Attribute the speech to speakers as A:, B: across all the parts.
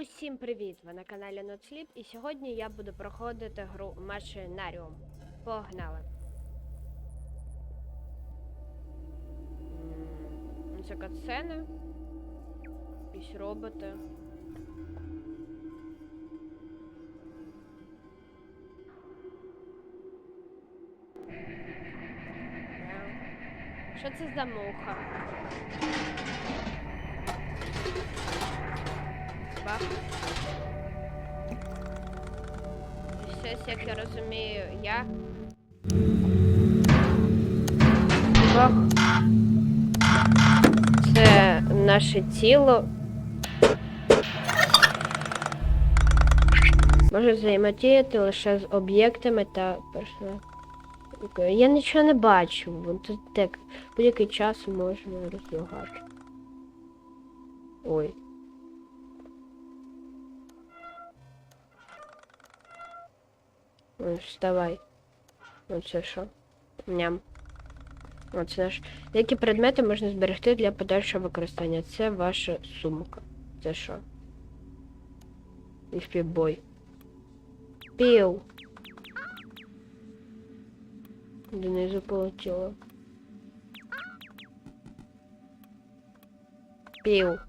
A: Усім привіт! Ви на каналі NotSleep і сьогодні я буду проходити гру Машинаріум. Погнали! Це катсцени. Якісь роботи. Що це за муха? Бах. І Щось, як я розумію, я. Бах. Це наше тіло. Може взаємодіяти лише з об'єктами та персонажами. Я нічого не бачу. Тут так будь-який час можна розлягати. Ой. Вставай. Оце що? Ням. Оце наш. Деякі предмети можна зберегти для подальшого використання. Це ваша сумка. Це що? І співбой. Пів. Донизу полетіло. Пів.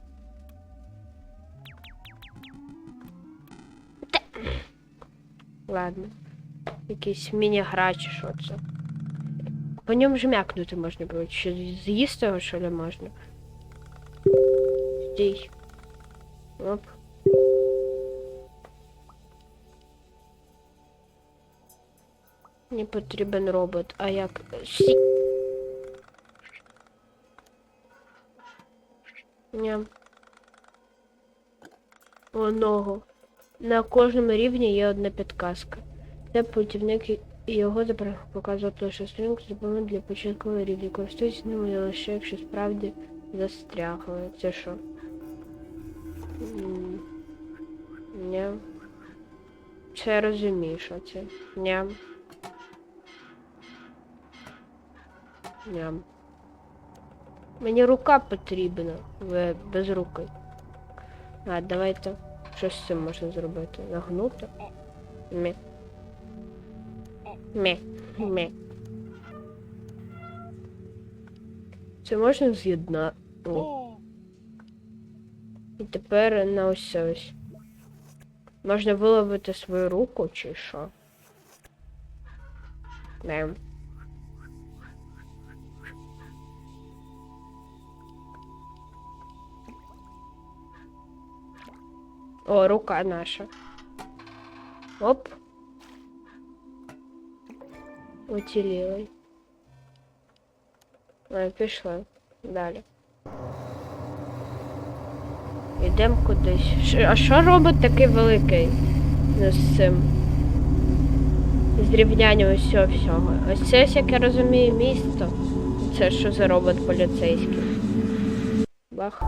A: Ладно. Якийсь міні-гра чи що це. По ньому жмякнути можна було. Чи з'їсти його, що ли, можна? Стій. Оп. Не потрібен робот, а як. Сі. Ням. Оного. На кожному рівні є одна підказка. Це путівник його запра- показувати лише сторінку запевнено для початкового рівня. Користуйтесь ними лише якщо справді застрягли. Це що? Ням. Це я розумію, що це. Ням. Ням. Мені рука потрібна. Ви без руки. А, давайте. Що з цим можна зробити? Нагнути? Мі. Мі. Мі. Це можна з'єднати. І тепер на ось ось. Можна виловити свою руку чи що? Не. О, рука наша. Оп. Уцілілий. Пішли. Далі. Йдемо кудись. А що робить такий великий ну, з цим? Зрівняння усього всього. Ось це, як я розумію, місто. Це що за робот поліцейський? Бах.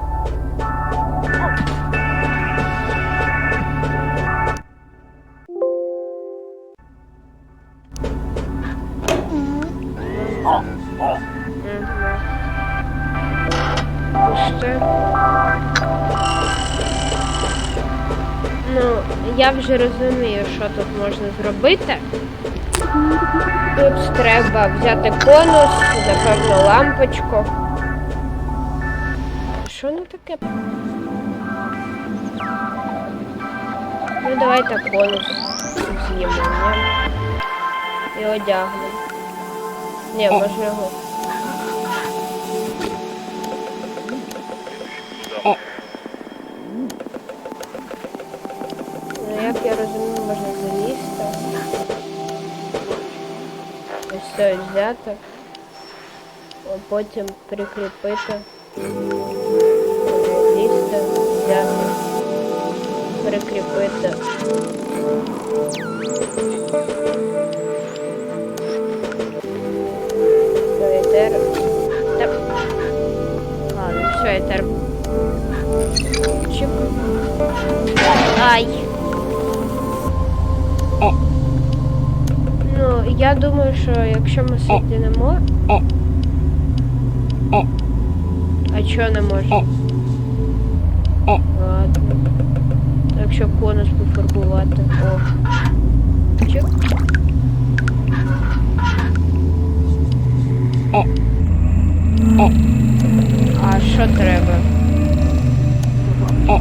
A: Ну, я вже розумію, що тут можна зробити. Тут треба взяти конус, напевно, лампочку. Що воно таке? Ну, давайте конус з'їмо. І одягнемо. Ні, можна Ось це ось взяти. А потім прикріпити. Залізти, взяти. Прикріпити. Все, і тепер... Та... Ладно, все, і тепер... Чик. Ай. Ну, я думаю, що якщо ми сидимо. А чого не можна? Ладно. ще конус пофарбувати. О. Чик. А що треба?
B: О.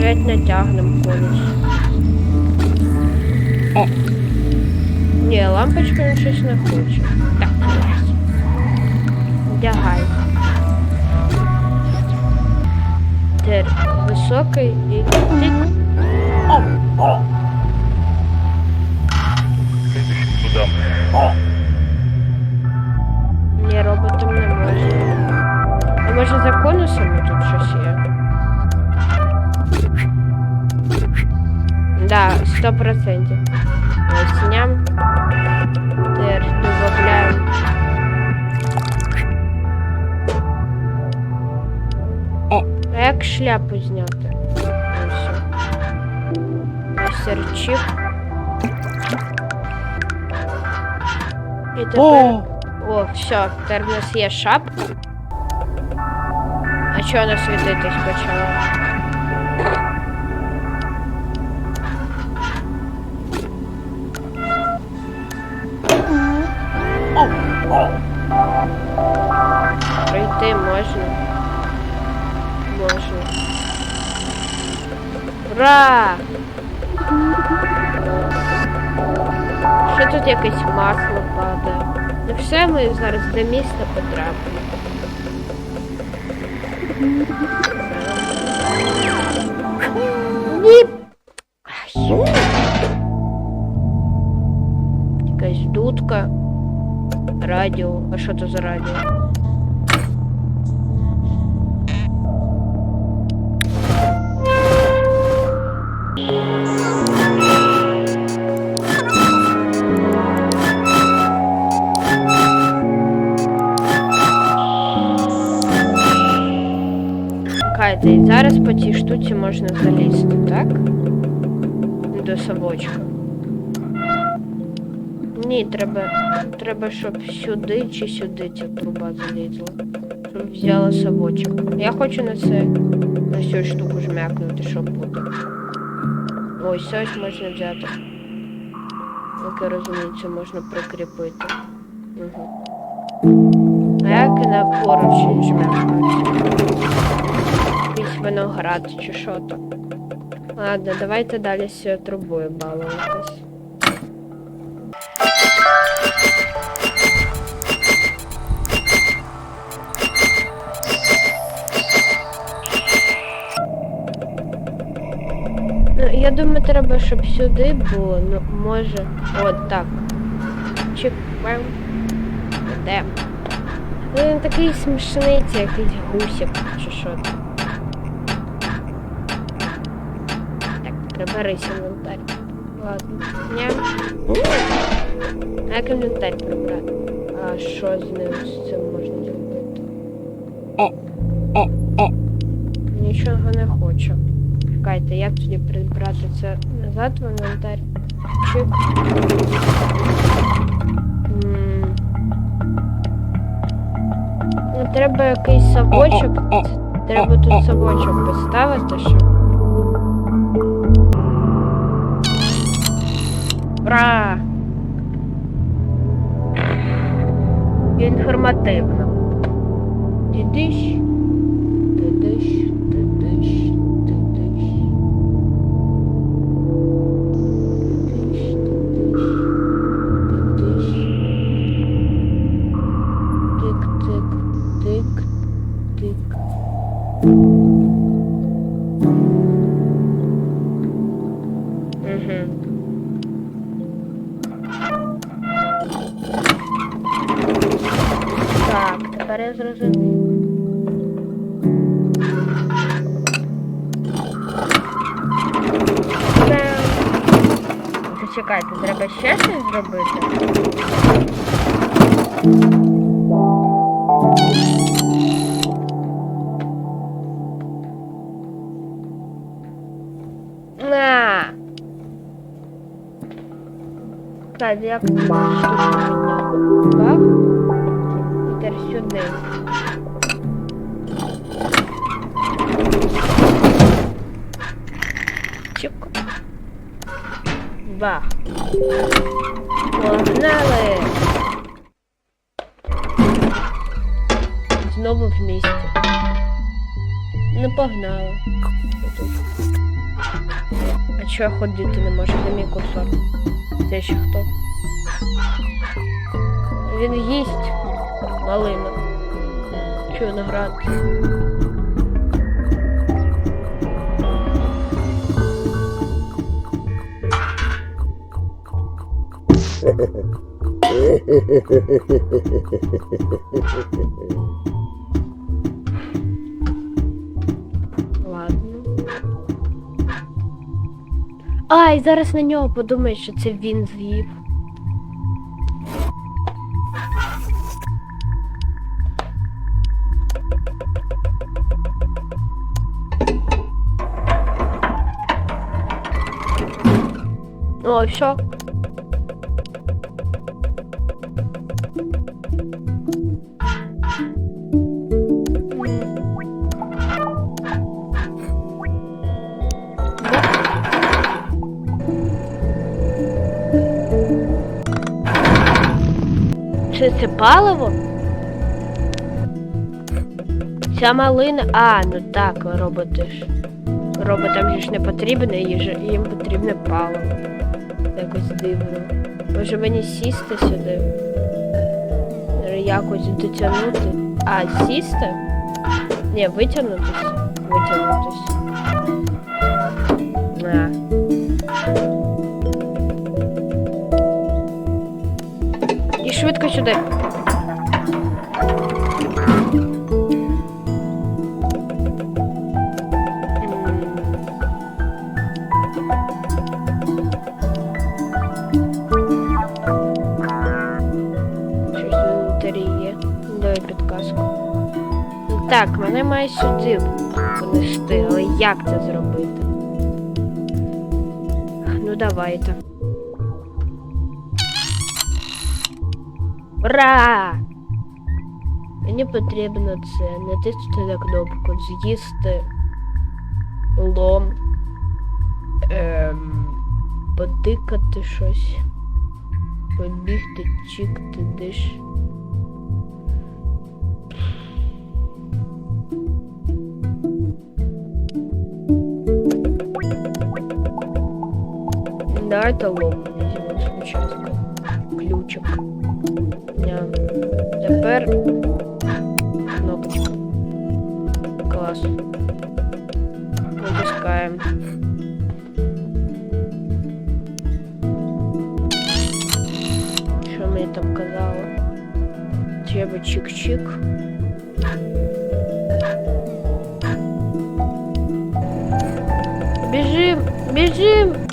A: Навіть натягнем конус.
B: О.
A: Ні, лампочка він щось не хоче. Так, ось. Вдягай. Тепер високий і тик.
B: О. О. Туда. О.
A: Ні, роботом не можна. А може за конусами тут щось є? Да, сто процентів. Ось ням. Тепер додаємо.
B: О.
A: А як шляпу зняти? Ось. Мастерчик. І тепер.
B: О.
A: О, все, тепер в нас є шапка. А чого вона світитись почала? Пройти можна. Можна. Ура! Що тут якесь масло падає? Ну все, ми зараз до міста потрапимо. Ні. Якась дудка. Радіо. А що це за радіо? Чекайте, і зараз по цій штуці можна залізти, так? До совочка. Ні, треба. Треба, щоб сюди чи сюди ця труба залізла. Щоб взяла совочок. Я хочу на це на цю штуку жмякнути, що буде. Ось ось можна взяти. Як я розумію, це можна прикріпити. Угу. А як на поручень жмякнути? Якийсь виноград чи що то. Ладно, давайте далі з трубою балуватись. Думаю, треба, щоб сюди було, ну, може. От так. Бам. Де? Він такий смішний, це якийсь гусик чи що. Так, приберись інвентар. Ладно. А як інвентар прибрати? А що з ним з цим можна зробити? Нічого не хочу. Чекайте, як тоді прибрати це назад в інвентар? Чик. М. Ну, треба якийсь. Це- Треба тут совочок поставити, щоб. Ура! Інформативно. Дідиш. Дидиш, Так, зрозумів. Це... Зачекайте, треба ще щось зробити. На! Так, як? Так? І тепер сюди. Чик. Бах. Погнали! Знову в місті. Не погнали. А чого ходити не може? Де мій курсор? Це ще хто? Він їсть малину. Чого наград? Ладно. Ай, зараз на нього подумають, що це він з'їв. О, все. Чи це паливо? Ця малина. А, ну так, роботи ж. Роботам ж не потрібне їжа, їм потрібне паливо. Якось дивно. Може мені сісти сюди? Якось дотягнути. А, сісти? Ні, витягнутися. Витягнутися. А. І швидко сюди. Так, мене має сюди понести, але як це зробити? Ну давайте. Ура! Мені потрібно це натиснути на кнопку, з'їсти лом, ем, потикати щось, побігти, чікти, диш. Давайте лом візьмемо спочатку. Ключик. Ня. Тепер кнопочка. Клас. Випускаємо. Що мені там казали? Треба чик-чик. Біжим! Біжим!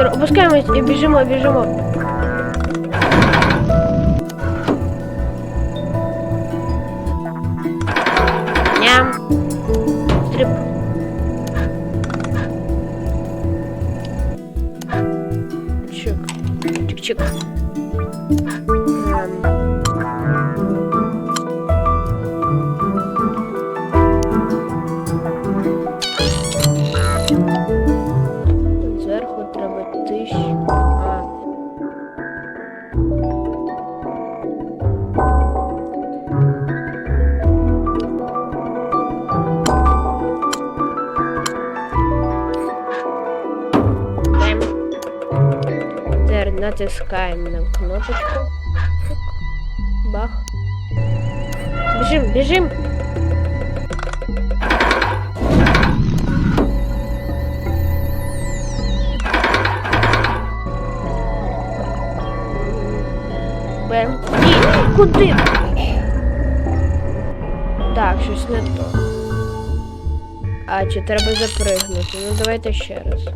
A: Добре, Опускаємось і біжимо, Стрип. Чик. Чик-чик. Тепер натискаємо на кнопочку. Бах. Біжим, біжим. Бем. Ні, куди? Так, щось не то. А, чи треба запригнути? Ну давайте ще раз.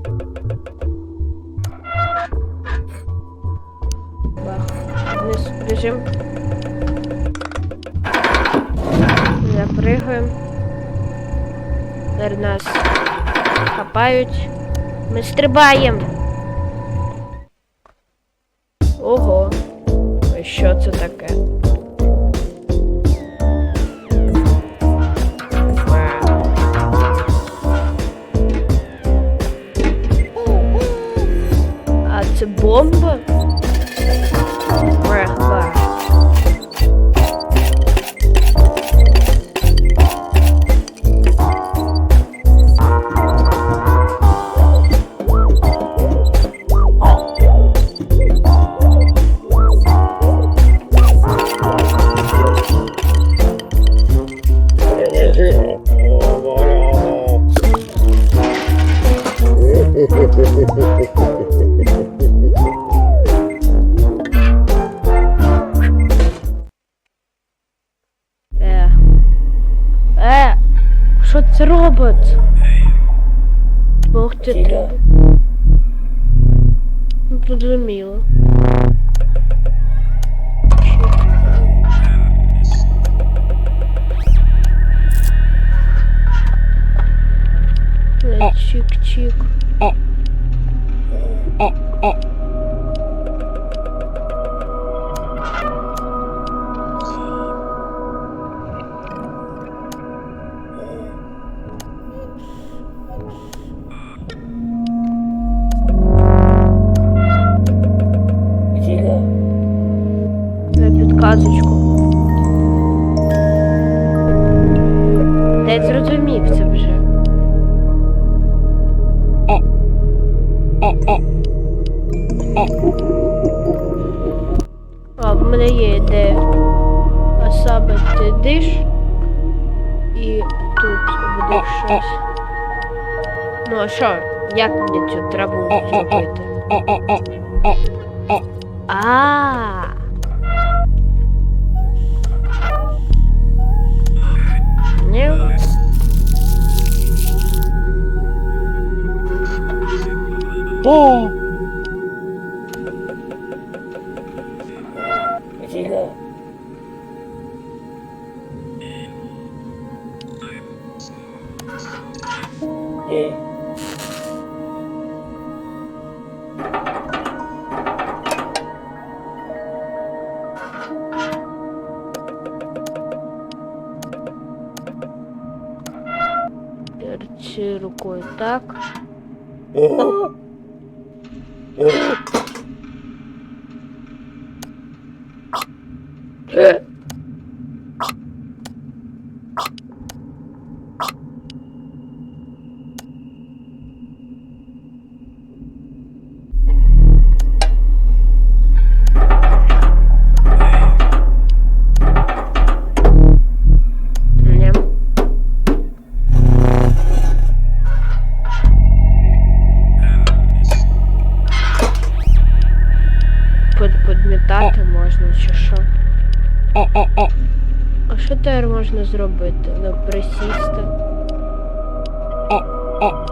A: Біжим. Пригаємо. Тепер нас хапають. Ми стрибаємо. Ого. А що це таке? Чик-чик.
B: О, о.
A: На А, в мене є ідея. А саме ти диш і тут буде щось. Ну а що? Як мені цю траву зробити? А. Ні?
B: О.
A: Рукою так. Можна зробити? Ну, присісти.
B: О, о.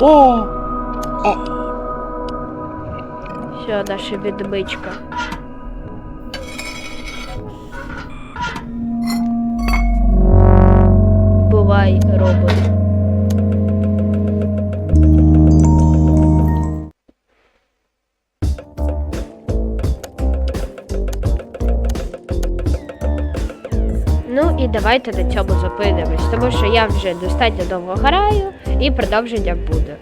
B: О. О.
A: Все, наша відмичка. Бувай, робот. Давайте на цьому зупинимось, тому що я вже достатньо довго граю і продовження буде.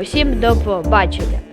A: Усім до побачення.